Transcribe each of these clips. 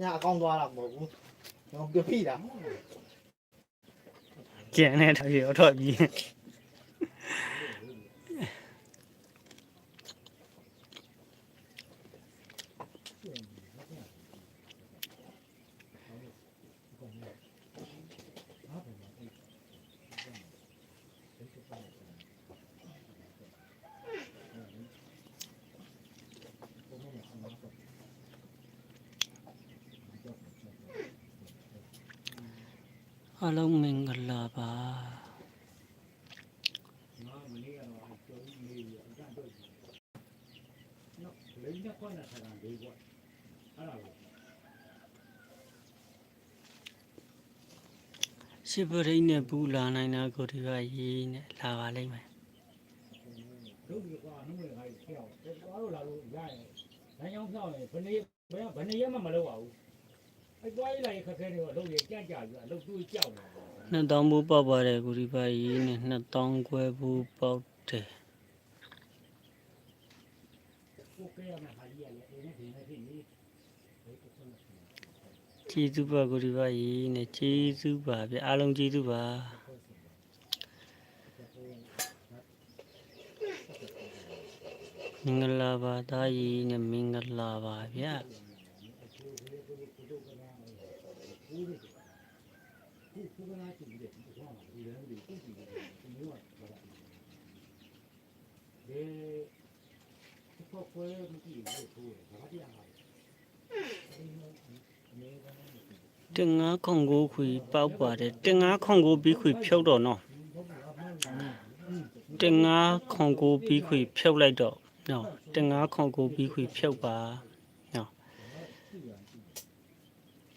ညအကောင်းသွားတာမဟုတ်ဘူးကျွန်တော်ပြပြတာကျန်တဲ့ထောက်ရောထွက်ပြီး အားလုံးမင်္ဂလာပါလေးနဲ့ခွန်းနဲ့ဆရာလေးကွအဲ့ဒါကိုရှစ်ပရိနဲ့ဘူးလာနိုင်တာကိုဒီကရေးနဲ့လာပါလိမ့်မယ်တို့ဒီကွာနှုတ်ရခိုင်းဖျောက်တယ်ကွာတို့လာလို့ရရင်လမ်းကြောင်းဖျောက်ရင်ဘယ်နေဘယ်ဘယ်နေရမှမလုပ်ပါဘူး အဲ့သွားရေးလိုက်ခက်ခဲတွေကတော့လုပ်ရကြကြပြီးအလုပ်တွေးကြောက်နေနှစ်တောင်းဘူးပေါက်ပါတယ်ကိုဒီကရေးနဲ့နှစ်တောင်းခွဲဘူးပေါက်တယ်ကိုကဲရမယ်ဟာကြီးရလေအဲ့နဲ့ဒီနေ့ဖြစ်နေကျေးဇူးပါကိုဒီကရေးနဲ့ကျေးဇူးပါဗျအားလုံးကျေးဇူးပါမင်္ဂလာပါသားရေးနဲ့မင်္ဂလာပါဗျ ခုခုကနာကြည့်တယ်ဒီကွာမှာဒီလည်းဒီကြည့်ကြည့်တယ်ဒီမျိုးကဘာလဲဒီတော့ကိုယ်မကြည့်ဘူးထိုးတယ်ဘာတရားလဲအမေကလည်းတင်ငါခုံကိုခွေပေါက်ပါတယ်တင်ငါခုံကိုပြီးခွေဖြုတ်တော့နော်တင်ငါခုံကိုပြီးခွေဖြုတ်လိုက်တော့နော်တင်ငါခုံကိုပြီးခွေဖြုတ်ပါနော်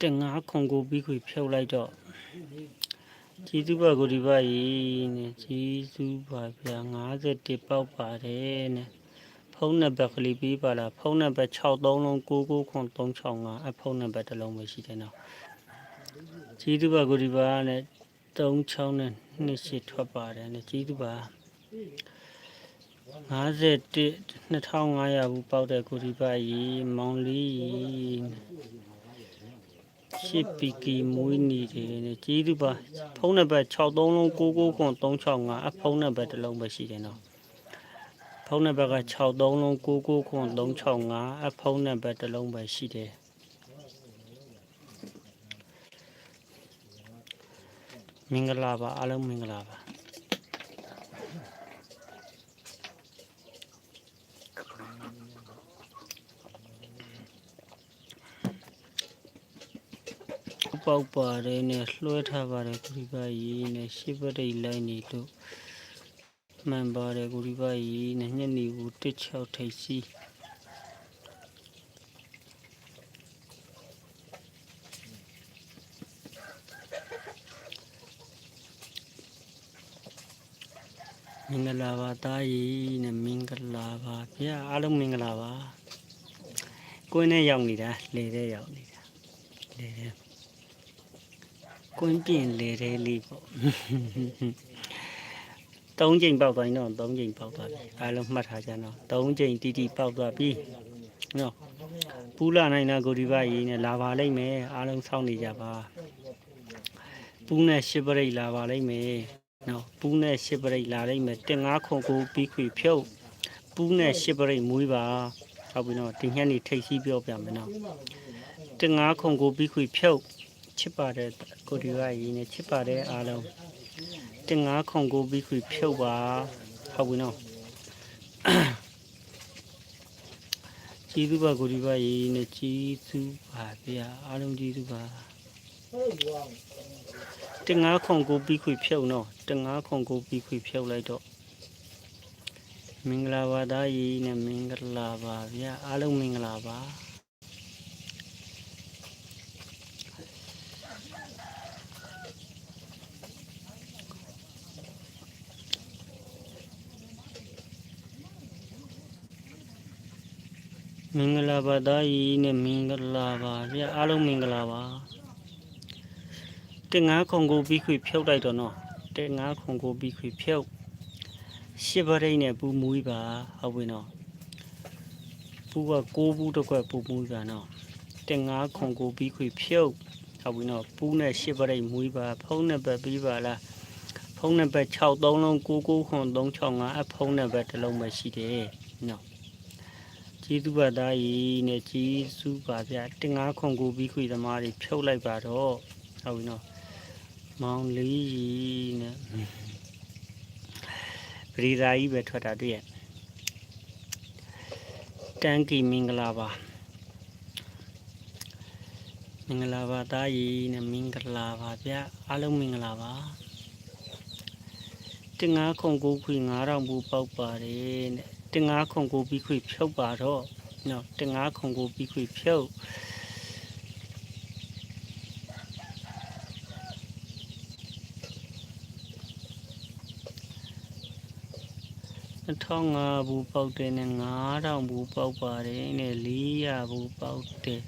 တင်ငါခုံကိုပြီးခွေဖြုတ်လိုက်တော့ကျေးဇူးပါကိုဒီပါကြီးနဲ့ကျေးဇူးပါဗျာ51ပေါက်ပါတယ်နဲ့ဖုန်းနံပါတ်ကလေးပေးပါလားဖုန်းနံပါတ်63လုံး99365အဖုန်းနံပါတ်တစ်လုံးပဲရှိတယ်နော်ကျေးဇူးပါကိုဒီပါနဲ့36နဲ့28ထွက်ပါတယ်နဲ့ကျေးဇူးပါ51 2500ဘူးပေါက်တဲ့ကိုဒီပါရီမောင်လေး ရှစ်ပီကီမွေးနေတယ်နဲ့ကျေးဇူးပါဖုန်းနံပါတ်63လုံး99935အဖုန်းနံပါတ်တစ်လုံးပဲရှိတယ်နော်ဖုန်းနံပါတ်က63လုံး99935အဖုန်းနံပါတ်တစ်လုံးပဲရှိတယ်မင်္ဂလာပါအားလုံးမင်္ဂလာပါ ပေါက်ပါတယ်နဲ့လွှဲထားပါတယ်ကုရိပါရေးနဲ့ရှစ်ပရိတ်လိုက်နေလို့မှန်ပါတယ်ကုရိပါရေးနဲ့ညနေကို16ထိပ်စီးမင်္ဂလာပါသားကြီးနဲ့မင်္ဂလာပါဗျာအားလုံးမင်္ဂလာပါကိုင်းနဲ့ရောက်နေတာလေတဲ့ရောက်နေတာလေတဲ့ ကိုင်းပြင်လေတဲ့လေးပေါ့သုံးချိန်ပေါက်သွားရင်တော့သုံးချိန်ပေါက်သွားပြီအားလုံးမှတ်ထားကြတော့သုံးချိန်တီတီပေါက်သွားပြီနော်ပူလာနိုင်တာကိုဒီပါရေးနဲ့လာပါလိမ့်မယ်အားလုံးစောင့်နေကြပါပူနဲ့ရှစ်ပရိတ်လာပါလိမ့်မယ်နော်ပူးနဲ့ရှစ်ပရိတ်လာလိုက်မယ်တင်ငါခုံကိုပြီးခွေဖြုတ်ပူးနဲ့ရှစ်ပရိတ်မွေးပါဟုတ်ပြီနော်ဒီညနေထိတ်စီးပြောပြမယ်နော်တင်ငါခုံကိုပြီးခွေဖြုတ် ချစ်ပါတယ်ကိုဒီကရေးနေချစ်ပါတယ်အားလုံးတင်ငါခုံကိုပြီးခွေဖြုတ်ပါဟုတ်ပြီနော်ကျေးဇူးပါကိုဒီကရေးနေကျေးဇူးပါဗျာအားလုံးကျေးဇူးပါဟုတ်ယူအောင်တင်ငါခုံကိုပြီးခွေဖြုတ်နော်တင်ငါခုံကိုပြီးခွေဖြုတ်လိုက်တော့မင်္ဂလာပါသားကြီးနဲ့မင်္ဂလာပါဗျာအားလုံးမင်္ဂလာပါ မင်္ဂလာပါသားကြီးနဲ့မင်္ဂလာပါဗျာအားလုံးမင်္ဂလာပါတင်ငါခုံကိုပြီးခွေဖြုတ်လိုက်တော့နော်တင်ငါခုံကိုပြီးခွေဖြုတ်ရှစ်ပရိတ်နဲ့ပူမူးပါဟုတ်ပြီနော်ပူကကိုးဘူးတစ်ခွက်ပူမူးပါနော်တင်ငါခွန်ကိုပြီးခွေဖြုတ်ဟုတ်ပြီနော်ပူးနဲ့ရှစ်ပရိတ်မွေးပါဖုံးနဲ့ပဲပြီးပါလားဖုံးနဲ့ပဲ6 3လုံး9 9ခွန်365အဖုံးနဲ့ပဲတစ်လုံးပဲရှိတယ်နော် ကျေးဇူးပါသားကြီးနဲ့ကျေးဇူးပါဗျာတင်ငါခွန်ကိုပြီးခွေသမားတွေဖြုတ်လိုက်ပါတော့ဟုတ်ပြီနော်မောင်လေးကြီးနဲ့ပရိသာကြီးပဲထွက်တာတွေ့ရတန်ကီမင်္ဂလာပါမင်္ဂလာပါသားကြီးနဲ့မင်္ဂလာပါဗျအားလုံးမင်္ဂလာပါတင်ငါခုံကိုခွေ9000ဘူးပေါက်ပါတယ်တဲ့ တင်ငါခုံကိုပြီးခွေဖြုတ်ပါတော့နော်တင်ငါခုံကိုပြီးခွေဖြုတ်1500ဘူးပေါက်တယ်နဲ့9000ဘူးပေါက်ပါတယ်နဲ့400ဘူးပေါက်တယ်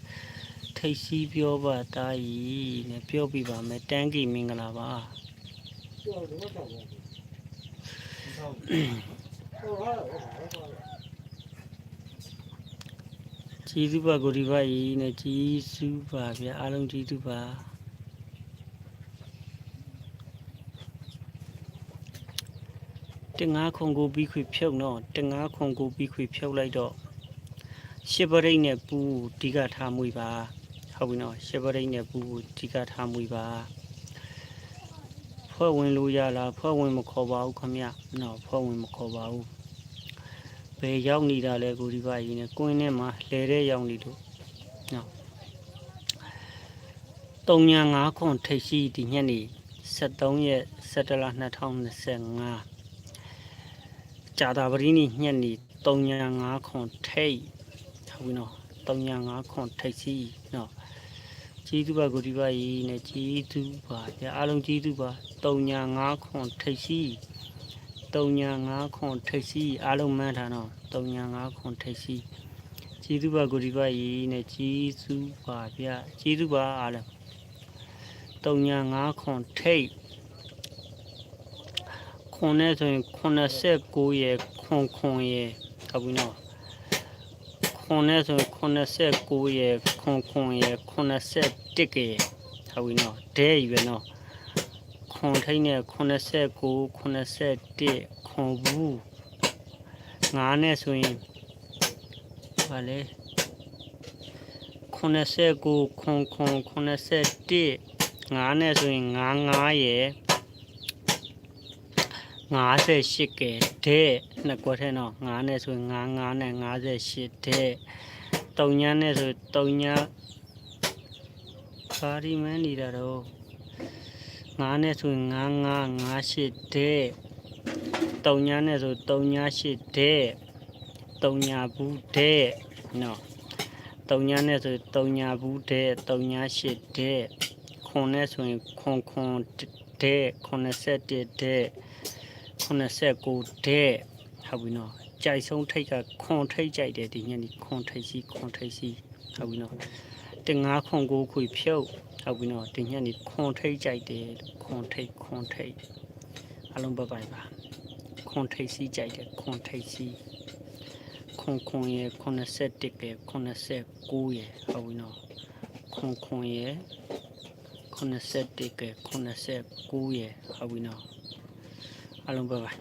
ထိတ်စီးပြောပါတာကြီးနဲ့ပြောပြပါမယ်တန်းကီမင်္ဂလာပါ ကျော်တော့တော့ဟုတ်ဟုတ်ဟုတ်ဟုတ်ကျေးဇူးပါကိုဒီပါကြီးနဲ့ကျေးဇူးပါဗျာအားလုံးကျေးဇူးပါတင်ငါခုံကိုပြီးခွေဖြုတ်တော့တင်ငါခုံကိုပြီးခွေဖြုတ်လိုက်တော့ရှစ်ပရိတ်နဲ့ပူဒီကထားမွေပါဟုတ်ပြီနော်ရှစ်ပရိတ်နဲ့ပူဒီကထားမွေပါ ဖွဲ့ဝင်လို့ရလားဖွဲ့ဝင်မခေါ်ပါဘူးခမရနော်ဖွဲ့ဝင်မခေါ်ပါဘူးဘယ်ရောက်နေတာလဲကိုဒီပါကြီးနဲ့ကွင်းထဲမှာလဲတဲ့ရောက်နေလို့နော်တုံညာ9ခွန်ထိပ်ရှိဒီညနေ73ရက်17လ2025ကြာတာပရင်းညညနေတုံညာ9ခွန်ထိပ်ဟုတ်ပြီနော်တုံညာ9ခွန်ထိပ်ရှိနော်ကျေးဇူးပါကိုဒီပါကြီးနဲ့ကျေးဇူးပါဗျာအားလုံးကျေးဇူးပါ တုံညာ9ခွန်ထိပ်ရှိ3ညာ5ခွန်ထိပ်စီအားလုံးမှန်းထားတော့3ညာ5ခွန်ထိပ်စီကျေးဇူးပါကိုဒီပါကြီးနဲ့ကျေးဇူးပါဗျကျေးဇူးပါအားလုံး3ညာ5ခွန်ထိပ်ခွန်နဲ့ဆိုရင်89ရဲ့ခွန်ခွန်ရဲ့ဟုတ်ပြီနော်ခွန်နဲ့ဆိုရင်89ရဲ့ခွန်ခွန်ရဲ့81ကရဲ့ဟုတ်ပြီနော်ဒဲကြီးပဲနော် ခွန်ထိန်နဲ့89 81ခွန်ဘူး9နဲ့ဆိုရင်ဗာလေ89ခွန်ခွန်81 9နဲ့ဆိုရင်99ရယ်58ကဲတဲ့နှစ်ကွက်ထဲတော့9နဲ့ဆိုရင်99နဲ့58တဲ့3ညနဲ့ဆို3ညပါရီမန်းနေတာတော့ ငါးနဲ့ဆိုရင်ငါးငါးငါးရှစ်တဲ့တုံညာနဲ့ဆိုတုံညာရှစ်တဲ့တုံညာဘူးတဲ့နော်တုံညာနဲ့ဆိုတုံညာဘူးတဲ့တုံညာရှစ်တဲ့ခွန်နဲ့ဆိုရင်ခွန်ခွန်တဲ့91တဲ့89တဲ့ဟုတ်ပြီနော်ကြိုက်ဆုံးထိတ်ကခွန်ထိတ်ကြိုက်တယ်ဒီညနေခွန်ထိတ်စီခွန်ထိတ်စီဟုတ်ပြီနော် တင်ငါခွန်ကိုခွေဖြုတ်ဟုတ်ပြီနော်ဒီညနေခွန်ထိတ်ကြိုက်တယ်လို့ခွန်ထိတ်ခွန်ထိတ်အလုံးပပိုင်ပါခွန်ထိတ်စီးကြိုက်တယ်ခွန်ထိတ်စီးခွန်ခွန်ရဲ့81ပဲ89ရဲ့ဟုတ်ပြီနော်ခွန်ခွန်ရဲ့81က89ရဲ့ဟုတ်ပြီနော်အလုံးပပိုင်